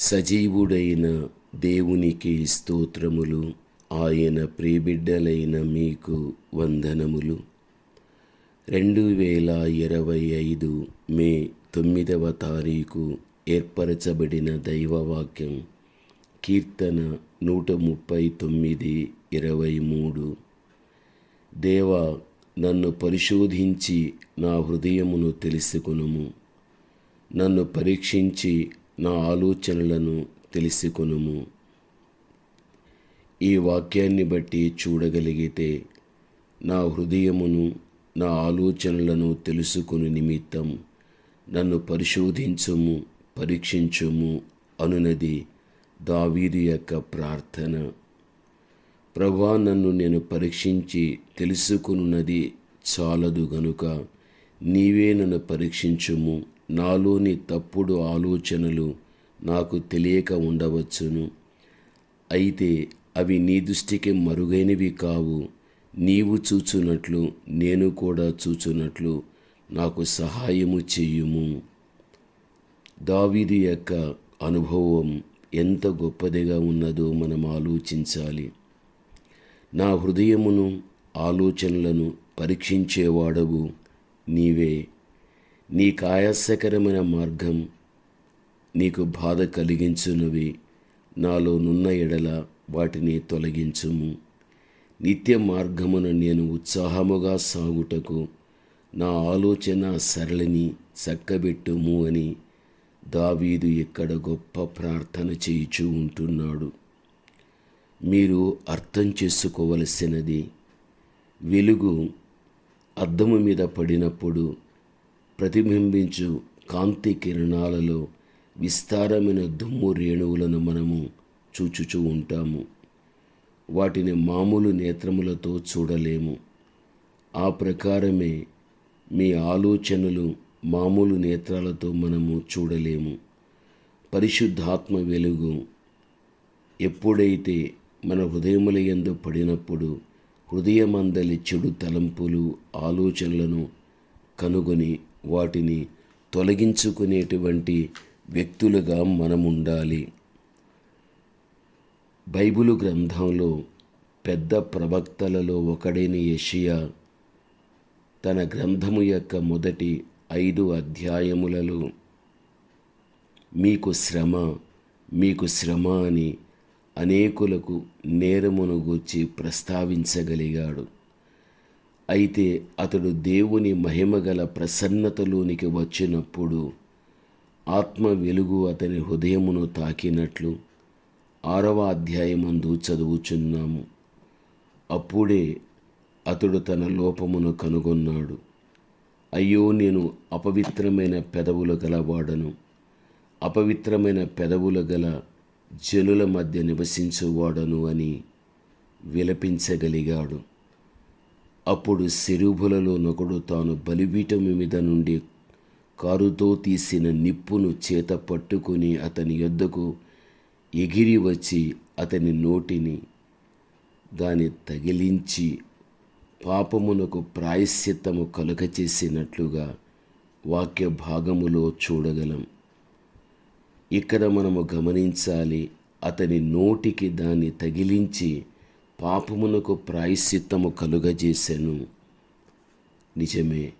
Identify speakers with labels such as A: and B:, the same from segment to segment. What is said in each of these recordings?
A: సజీవుడైన దేవునికి స్తోత్రములు ఆయన ప్రియబిడ్డలైన మీకు వందనములు. రెండు వేల ఇరవై ఐదు మే తొమ్మిదవ తారీఖు ఏర్పరచబడిన దైవవాక్యం కీర్తన నూట ముప్పై తొమ్మిది ఇరవై మూడు. దేవా నన్ను పరిశోధించి నా హృదయమును తెలుసుకునుము. నన్ను పరీక్షించి నా ఆలోచనలను తెలుసుకొనుము. ఈ వాక్యాన్ని బట్టి చూడగలిగితే నా హృదయమును నా ఆలోచనలను తెలుసుకుని నిమిత్తం నన్ను పరిశోధించుము పరీక్షించుము అనునది దావీదు యొక్క ప్రార్థన. ప్రభా నన్ను నేను పరీక్షించి తెలుసుకున్నది చాలదు గనుక నీవే నన్ను పరీక్షించుము. నాలోని తప్పుడు ఆలోచనలు నాకు తెలియక ఉండవచ్చును. అయితే అవి నీ దృష్టికి మరుగైనవి కావు. నీవు చూచునట్లు నేను కూడా చూచునట్లు నాకు సహాయము చెయ్యుము దావిది యొక్క అనుభవం ఎంత గొప్పదిగా ఉన్నదో మనం ఆలోచించాలి. నా హృదయమును ఆలోచనలను పరీక్షించేవాడవు నీవే. నీకు ఆయాసకరమైన మార్గం నీకు బాధ కలిగించునవి. నాలో నున్న ఎడల వాటిని తొలగించుము. నిత్య మార్గమున నేను ఉత్సాహముగా సాగుటకు నా ఆలోచన సరళిని చక్కబెట్టుము అని దావీదు ఇక్కడ గొప్ప ప్రార్థన చేయుచూ ఉంటున్నాడు. మీరు అర్థం చేసుకోవలసినది వెలుగు అద్దము మీద పడినప్పుడు ప్రతిబింబించు కాంతి కిరణాలలో విస్తారమైన దుమ్ము రేణువులను మనము చూచుచూ ఉంటాము. వాటిని మామూలు నేత్రములతో చూడలేము. ఆ ప్రకారమే మీ ఆలోచనలు మామూలు నేత్రాలతో మనము చూడలేము. పరిశుద్ధాత్మ వెలుగు ఎప్పుడైతే మన హృదయముల ఎందు పడినప్పుడు హృదయమందలి చెడు తలంపులు ఆలోచనలను కనుగొని వాటిని తొలగించుకునేటువంటి వ్యక్తులుగా మనం ఉండాలి బైబిలు గ్రంథంలో పెద్ద ప్రవక్తలలో ఒకడైన యషియా తన గ్రంథము యొక్క మొదటి ఐదు అధ్యాయములలో మీకు శ్రమ మీకు శ్రమ అని అనేకులకు నేరమును గూర్చి ప్రస్తావించగలిగాడు. అయితే అతడు దేవుని మహిమగల ప్రసన్నతలోనికి వచ్చినప్పుడు ఆత్మ వెలుగు అతని హృదయమును తాకినట్లు ఆరవ అధ్యాయమందు చదువుచున్నాము. అప్పుడే అతడు తన లోపమును కనుగొన్నాడు. అయ్యో నేను అపవిత్రమైన పెదవులు గలవాడను అపవిత్రమైన పెదవులు గల జనుల మధ్య నివసించువాడను అని విలపించగలిగాడు. అప్పుడు శిరుభులలో నొకడు తాను బలిపీఠం మీద నుండి కారుతో తీసిన నిప్పును చేత పట్టుకుని అతని యొద్దకు ఎగిరి వచ్చి అతని నోటిని దాని తగిలించి పాపమునకు ప్రాయశ్చిత్తము కలుగచేసినట్లుగా వాక్య భాగములో చూడగలం. ఇక్కడ మనము గమనించాలి అతని నోటికి దాన్ని తగిలించి పాపమునకు ప్రాయశ్చిత్తము కలుగజేశాను నిజమే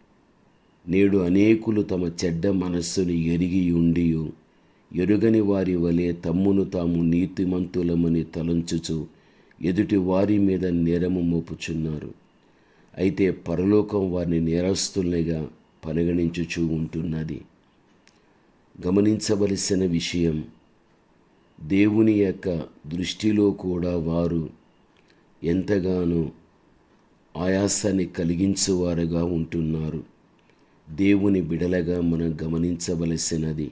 A: నేడు అనేకులు తమ చెడ్డ మనస్సును ఎరిగి ఉండి ఎరుగని వారి వలె తమ్మును తాము నీతిమంతులమని తలంచుచు ఎదుటి వారి మీద నేరము మోపుచున్నారు. అయితే పరలోకం వారిని నేరస్తుల్నిగా పరిగణించుచూ ఉంటున్నది. గమనించవలసిన విషయం దేవుని యొక్క దృష్టిలో కూడా వారు ఎంతగానో ఆయాసాన్ని కలిగించేవారుగా ఉంటున్నారు. దేవుని బిడలగా మనం గమనించవలసినది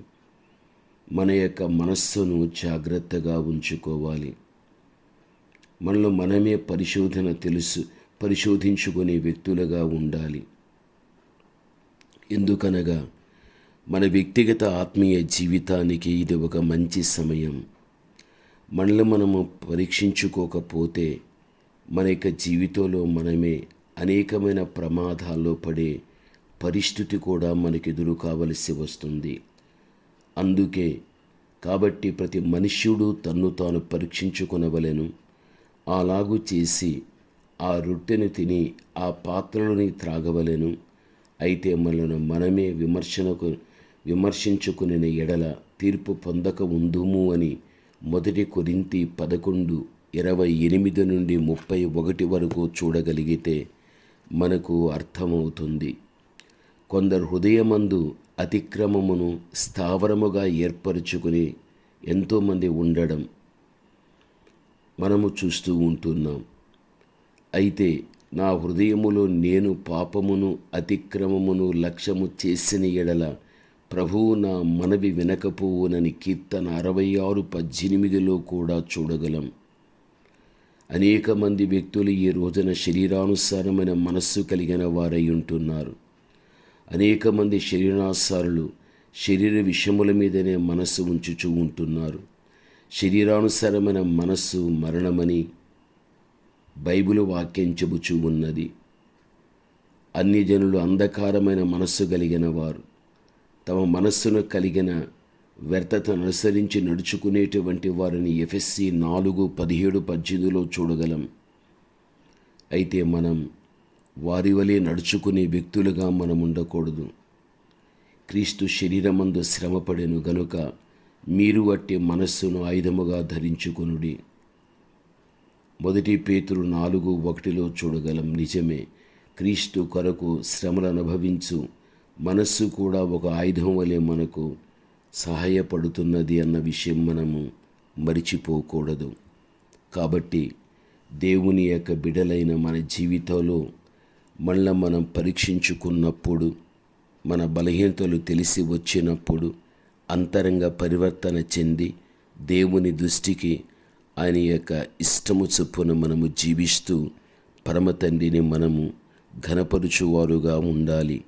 A: మన యొక్క మనస్సును జాగ్రత్తగా ఉంచుకోవాలి. మనలో మనమే పరిశోధన తెలుసు పరిశోధించుకునే వ్యక్తులుగా ఉండాలి. ఎందుకనగా మన వ్యక్తిగత ఆత్మీయ జీవితానికి ఇది ఒక మంచి సమయం. మనల్ని మనము పరీక్షించుకోకపోతే మన యొక్క జీవితంలో మనమే అనేకమైన ప్రమాదాల్లో పడే పరిస్థితి కూడా మనకు ఎదురు కావలసి వస్తుంది. అందుకే కాబట్టి ప్రతి మనుష్యుడు తన్ను తాను పరీక్షించుకొనవలెను. అలాగు చేసి ఆ రొట్టెను తిని ఆ పాత్రలని త్రాగవలెను. అయితే మనను మనమే విమర్శనకు విమర్శించుకునే ఎడల తీర్పు పొందక ఉందుము అని మొదటి కొరింతి పదకొండు ఇరవై ఎనిమిది నుండి ముప్పై ఒకటి వరకు చూడగలిగితే మనకు అర్థమవుతుంది. కొందరు హృదయమందు అతిక్రమమును స్థావరముగా ఏర్పరచుకుని ఎంతోమంది ఉండడం మనము చూస్తూ ఉంటున్నాం. అయితే నా హృదయములో నేను పాపమును అతిక్రమమును లక్ష్యము చేసిన ఎడల ప్రభువు నా మనవి వినకపోవునని కీర్తన అరవై ఆరు పద్దెనిమిదిలో కూడా చూడగలం. అనేక మంది వ్యక్తులు ఈ రోజున శరీరానుసారమైన మనస్సు కలిగిన వారై ఉంటున్నారు. అనేక మంది శరీరానుసారులు శరీర విషయముల మీదనే మనస్సు ఉంచుచూ ఉంటున్నారు. శరీరానుసారమైన మనస్సు మరణమని బైబిల్ వాక్యం చెబుచూ ఉన్నది. అన్ని జనులు అంధకారమైన మనస్సు కలిగిన వారు. తమ మనస్సును కలిగిన వ్యర్థతను అనుసరించి నడుచుకునేటువంటి వారిని ఎఫ్ఎస్సి నాలుగు పదిహేడు పద్దెనిమిదిలో చూడగలం. అయితే మనం వారి వలె నడుచుకునే వ్యక్తులుగా మనం ఉండకూడదు. క్రీస్తు శరీరమందు శ్రమపడెను గనుక మీరు అట్టి మనస్సును ఆయుధముగా ధరించుకొనుడి. మొదటి పేతురు నాలుగు ఒకటిలో చూడగలం. నిజమే క్రీస్తు కొరకు శ్రమలు అనుభవించు మనస్సు కూడా ఒక ఆయుధం వలె మనకు సహాయపడుతున్నది అన్న విషయం మనము మరిచిపోకూడదు. కాబట్టి దేవుని యొక్క బిడలైన మన జీవితంలో మళ్ళీ మనం పరీక్షించుకున్నప్పుడు మన బలహీనతలు తెలిసి వచ్చినప్పుడు అంతరంగ పరివర్తన చెంది దేవుని దృష్టికి ఆయన యొక్క ఇష్టము చొప్పున మనము జీవిస్తూ పరమ తండ్రిని మనము ఘనపరుచువారుగా ఉండాలి.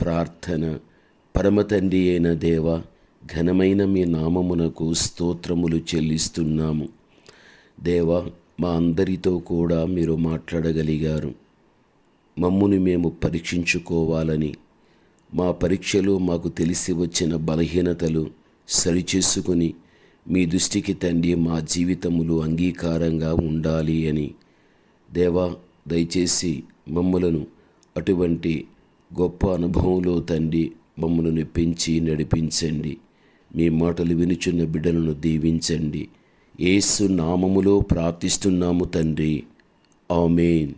A: ప్రార్థన పరమ తండ్రి అయిన దేవ ఘనమైన మీ నామమునకు స్తోత్రములు చెల్లిస్తున్నాము. దేవ మా అందరితో కూడా మీరు మాట్లాడగలిగారు. మమ్ముని మేము పరీక్షించుకోవాలని మా పరీక్షలో మాకు తెలిసి వచ్చిన బలహీనతలు సరిచేసుకుని మీ దృష్టికి తండ్రి మా జీవితములు అంగీకారంగా ఉండాలి అని. దేవా దయచేసి మమ్మలను అటువంటి గొప్ప అనుభవంలో తండ్రి మమ్మల్ని పెంచి నడిపించండి. మీ మాటలు వినుచున్న బిడ్డలను దీవించండి. ఏసు నామములో ప్రార్థిస్తున్నాము తండ్రి. ఆమెన్.